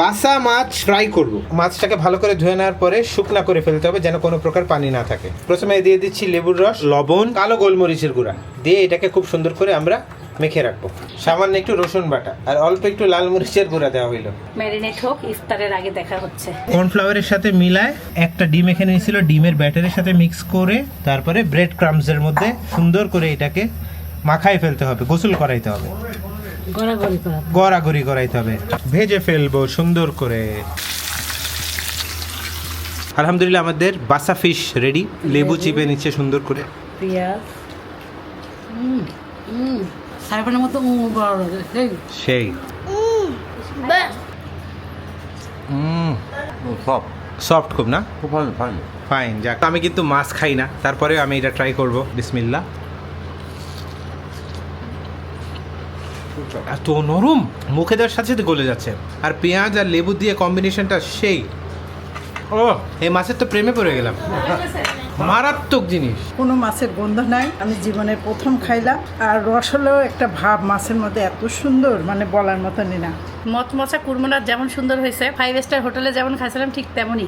বাসা মাছ ফ্রাই করব। মাছটাকে ভালো করে ধুয়ে নেওয়ার পরে শুকনা করে ফেলতে হবে যেন কোনো প্রকার পানি না থাকে। প্রথমে দিয়ে দিচ্ছি লেবুর রস লবণ কালো গোলমরিচের গুঁড়া। দিয়ে এটাকে খুব সুন্দর করে আমরা মেখে রাখব। সামান্য একটু রসুন বাটা আর অল্প একটু লাল মরিচের গুঁড়া দেওয়া হইল। ম্যারিনেট হোক ইফতারের আগে দেখা হচ্ছে। কর্নফ্লাওয়ারের সাথে মিলায় একটা ডিম এখানে নিয়েছিল ডিমের ব্যাটারের সাথে মিক্স করে তারপরে ব্রেড ক্রামসের মধ্যে সুন্দর করে এটাকে মাখায় ফেলতে হবে গোসল করাইতে হবে। গড়াগড়ি করাইতে হবে। ভেজে ফেলব সুন্দর করে। আলহামদুলিল্লাহ আমাদের বাসা ফিশ রেডি লেবু চিপে নিচ্ছে সুন্দর করে। সেই। সব সফট খুব না? ফাইন যাক। আমি কিন্তু মাছ খাই না তারপরেও আমি এটা ট্রাই করব। বিসমিল্লা এত নরম মুখে দেওয়ার সাথে সাথে গলে যাচ্ছে। আর পেঁয়াজ আর লেবু দিয়ে কম্বিনেশনটা সেই। ও এই মাছের তো প্রেমে পড়ে গেলাম। মারাত্মক জিনিস। কোনো মাছের গন্ধ নাই। আমি জীবনে প্রথম খাইলাম। আর রস হলেও একটা ভাব মাছের মধ্যে এত সুন্দর মানে বলার মতনই না। মত মচমচা কুরমুনার যেমন সুন্দর হয়েছে ফাইভ স্টার হোটেলে যেমন খাইছিলাম ঠিক তেমনই।